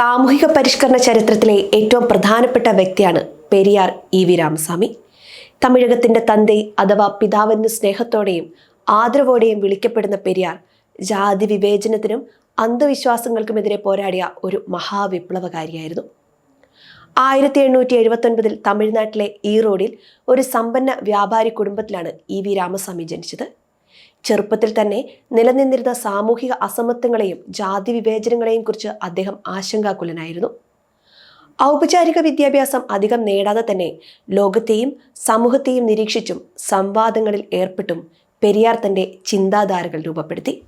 സാമൂഹിക പരിഷ്കരണ ചരിത്രത്തിലെ ഏറ്റവും പ്രധാനപ്പെട്ട വ്യക്തിയാണ് പെരിയാർ ഇ വി രാമസ്വാമി. തമിഴകത്തിന്റെ തந்தை അഥവാ പിതാവെന്ന് സ്നേഹത്തോടെയും ആദരവോടെയും വിളിക്കപ്പെടുന്ന പെരിയാർ ജാതി വിവേചനത്തിനും അന്ധവിശ്വാസങ്ങൾക്കുമെതിരെ പോരാടിയ ഒരു മഹാവിപ്ലവകാരിയായിരുന്നു. ആയിരത്തി എണ്ണൂറ്റി എഴുപത്തൊൻപതിൽ തമിഴ്നാട്ടിലെ ഈറോഡിൽ ഒരു സമ്പന്ന വ്യാപാരി കുടുംബത്തിലാണ് ഇ വി രാമസ്വാമി ജനിച്ചത്. ചെറുപ്പത്തിൽ തന്നെ നിലനിന്നിരുന്ന സാമൂഹിക അസമത്വങ്ങളെയും ജാതി വിവേചനങ്ങളെയും കുറിച്ച് അദ്ദേഹം ആശങ്കാകുലനായിരുന്നു. ഔപചാരിക വിദ്യാഭ്യാസം അധികം നേടാതെ തന്നെ ലോകത്തെയും സമൂഹത്തെയും നിരീക്ഷിച്ചും സംവാദങ്ങളിൽ ഏർപ്പെട്ടും പെരിയാർ തന്റെ ചിന്താധാരകൾ രൂപപ്പെടുത്തി.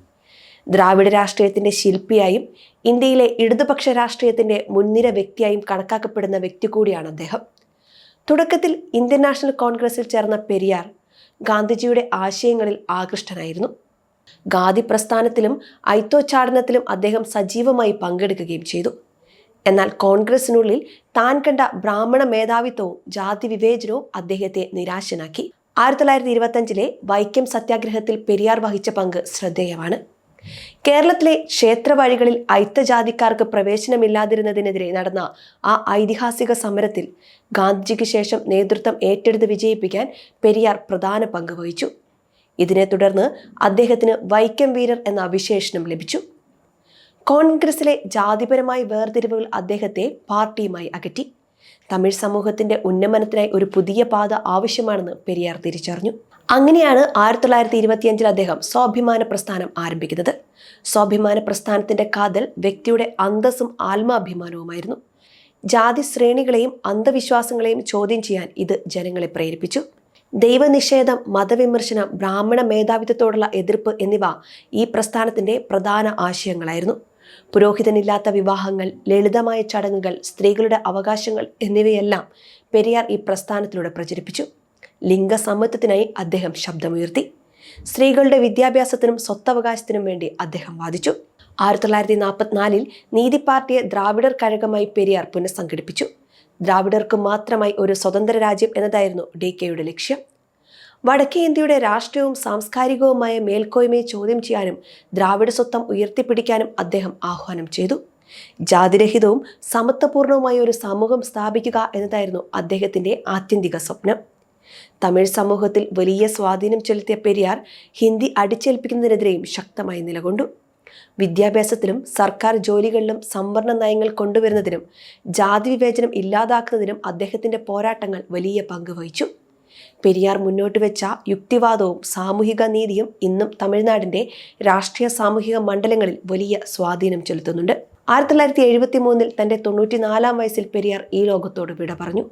ദ്രാവിഡ രാഷ്ട്രീയത്തിന്റെ ശില്പിയായും ഇന്ത്യയിലെ ഇടതുപക്ഷ രാഷ്ട്രീയത്തിന്റെ മുൻനിര വ്യക്തിയായും കണക്കാക്കപ്പെടുന്ന വ്യക്തി കൂടിയാണ് അദ്ദേഹം. തുടക്കത്തിൽ ഇന്ത്യൻ നാഷണൽ കോൺഗ്രസിൽ ചേർന്ന പെരിയാർ ഗാന്ധിജിയുടെ ആശയങ്ങളിൽ ആകൃഷ്ടനായിരുന്നു. ഗാന്ധി പ്രസ്ഥാനത്തിലും ഐത്തോച്ചാടനത്തിലും അദ്ദേഹം സജീവമായി പങ്കെടുക്കുകയും ചെയ്തു. എന്നാൽ കോൺഗ്രസിനുള്ളിൽ താൻ കണ്ട ബ്രാഹ്മണ മേധാവിത്വവും ജാതി വിവേചനവും അദ്ദേഹത്തെ നിരാശനാക്കി. ആയിരത്തി തൊള്ളായിരത്തി ഇരുപത്തഞ്ചിലെ വൈക്കം സത്യാഗ്രഹത്തിൽ പെരിയാർ വഹിച്ച പങ്ക് ശ്രദ്ധേയമാണ്. കേരളത്തിലെ ക്ഷേത്രവഴികളിൽ അയിത്തജാതിക്കാർക്ക് പ്രവേശനമില്ലാതിരുന്നതിനെതിരെ നടന്ന ആ ഐതിഹാസിക സമരത്തിൽ ഗാന്ധിജിക്ക് ശേഷം നേതൃത്വം ഏറ്റെടുത്ത് വിജയിപ്പിക്കാൻ പെരിയാർ പ്രധാന പങ്ക് വഹിച്ചു. ഇതിനെ തുടർന്ന് അദ്ദേഹത്തിന് വൈക്കം വീരർ എന്ന വിശേഷണം ലഭിച്ചു. കോൺഗ്രസിലെ ജാതിപരമായ വേർതിരിവുകൾ അദ്ദേഹത്തെ പാർട്ടിയുമായി അകറ്റി. തമിഴ് സമൂഹത്തിന്റെ ഉന്നമനത്തിനായി ഒരു പുതിയ പാത ആവശ്യമാണെന്ന് പെരിയാർ തിരിച്ചറിഞ്ഞു. അങ്ങനെയാണ് ആയിരത്തി തൊള്ളായിരത്തി ഇരുപത്തിയഞ്ചിൽ അദ്ദേഹം സ്വാഭിമാന പ്രസ്ഥാനം ആരംഭിക്കുന്നത്. സ്വാഭിമാന പ്രസ്ഥാനത്തിന്റെ കാതൽ വ്യക്തിയുടെ അന്തസ്സും ആത്മാഭിമാനവുമായിരുന്നു. ജാതി ശ്രേണികളെയും അന്ധവിശ്വാസങ്ങളെയും ചോദ്യം ചെയ്യാൻ ഇത് ജനങ്ങളെ പ്രേരിപ്പിച്ചു. ദൈവനിഷേധം മതവിമർശനം ബ്രാഹ്മണ മേധാവിത്വത്തോടുള്ള എതിർപ്പ് എന്നിവ ഈ പ്രസ്ഥാനത്തിന്റെ പ്രധാന ആശയങ്ങളായിരുന്നു. പുരോഹിതനില്ലാത്ത വിവാഹങ്ങൾ ലളിതമായ ചടങ്ങുകൾ സ്ത്രീകളുടെ അവകാശങ്ങൾ എന്നിവയെല്ലാം പെരിയാർ ഈ പ്രസ്ഥാനത്തിലൂടെ പ്രചരിപ്പിച്ചു. ലിംഗസമത്വത്തിനായി അദ്ദേഹം ശബ്ദമുയർത്തി. സ്ത്രീകളുടെ വിദ്യാഭ്യാസത്തിനും സ്വത്തവകാശത്തിനും വേണ്ടി അദ്ദേഹം വാദിച്ചു. ആയിരത്തി തൊള്ളായിരത്തി നാൽപ്പത്തിനാലിൽ നീതി പാർട്ടിയെ ദ്രാവിഡർ കഴകമായി പെരിയാർ പുനഃസംഘടിപ്പിച്ചു. ദ്രാവിഡർക്ക് മാത്രമായി ഒരു സ്വതന്ത്ര രാജ്യം എന്നതായിരുന്നു ഡി കെയുടെ ലക്ഷ്യം. വടക്കേ ഇന്ത്യയുടെ രാഷ്ട്രീയവും സാംസ്കാരികവുമായ മേൽക്കോയ്മയെ ചോദ്യം ചെയ്യാനും ദ്രാവിഡ സ്വത്വം ഉയർത്തിപ്പിടിക്കാനും അദ്ദേഹം ആഹ്വാനം ചെയ്തു. ജാതിരഹിതവും സമത്വപൂർണവുമായ ഒരു സമൂഹം സ്ഥാപിക്കുക എന്നതായിരുന്നു അദ്ദേഹത്തിന്റെ ആത്യന്തിക സ്വപ്നം. തമിഴ് സമൂഹത്തിൽ വലിയ സ്വാധീനം ചെലുത്തിയ പെരിയാർ ഹിന്ദി അടിച്ചേൽപ്പിക്കുന്നതിനെതിരെയും ശക്തമായി നിലകൊണ്ടു. വിദ്യാഭ്യാസത്തിലും സർക്കാർ ജോലികളിലും സംവരണ നയങ്ങൾ കൊണ്ടുവരുന്നതിനും ജാതി വിവേചനം ഇല്ലാതാക്കുന്നതിനും അദ്ദേഹത്തിന്റെ പോരാട്ടങ്ങൾ വലിയ പങ്ക് വഹിച്ചു. പെരിയാർ മുന്നോട്ട് വെച്ച യുക്തിവാദവും സാമൂഹിക നീതിയും ഇന്നും തമിഴ്നാടിന്റെ രാഷ്ട്രീയ സാമൂഹിക മണ്ഡലങ്ങളിൽ വലിയ സ്വാധീനം ചെലുത്തുന്നുണ്ട്. ആയിരത്തി തൊള്ളായിരത്തി എഴുപത്തി മൂന്നിൽ തന്റെ തൊണ്ണൂറ്റിനാലാം വയസ്സിൽ പെരിയാർ ഈ ലോകത്തോട് വിട പറഞ്ഞു.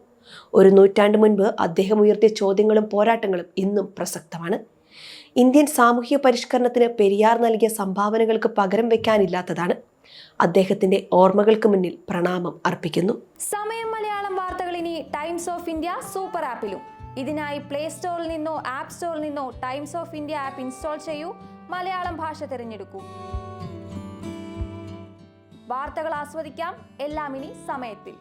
ഒരു നൂറ്റാണ്ട് മുൻപ് അദ്ദേഹം ഉയർത്തിയ ചോദ്യങ്ങളും പോരാട്ടങ്ങളും ഇന്നും പ്രസക്തമാണ്. ഇന്ത്യൻ സാമൂഹ്യ പരിഷ്കരണത്തിന് പെരിയാർ നൽകിയ സംഭാവനകൾക്ക് പകരം വെക്കാനില്ലാത്തതാണ്. അദ്ദേഹത്തിന്റെ ഓർമ്മകൾക്ക് മുന്നിൽ പ്രണാമം അർപ്പിക്കുന്നു. സമയം മലയാളം വാർത്തകൾ ഇനി ടൈംസ് ഓഫ് ഇന്ത്യ സൂപ്പർ ആപ്പിലും. ഇതിനായി പ്ലേ സ്റ്റോറിൽ നിന്നോ ആപ്പ് സ്റ്റോറിൽ നിന്നോ Times of India app install ചെയ്യൂ. മലയാളം ഭാഷ തിരഞ്ഞെടുക്കൂ. വാർത്തകൾ ആസ്വദിക്കാം. എല്ലാം ഇനി സമയത്തിൽ.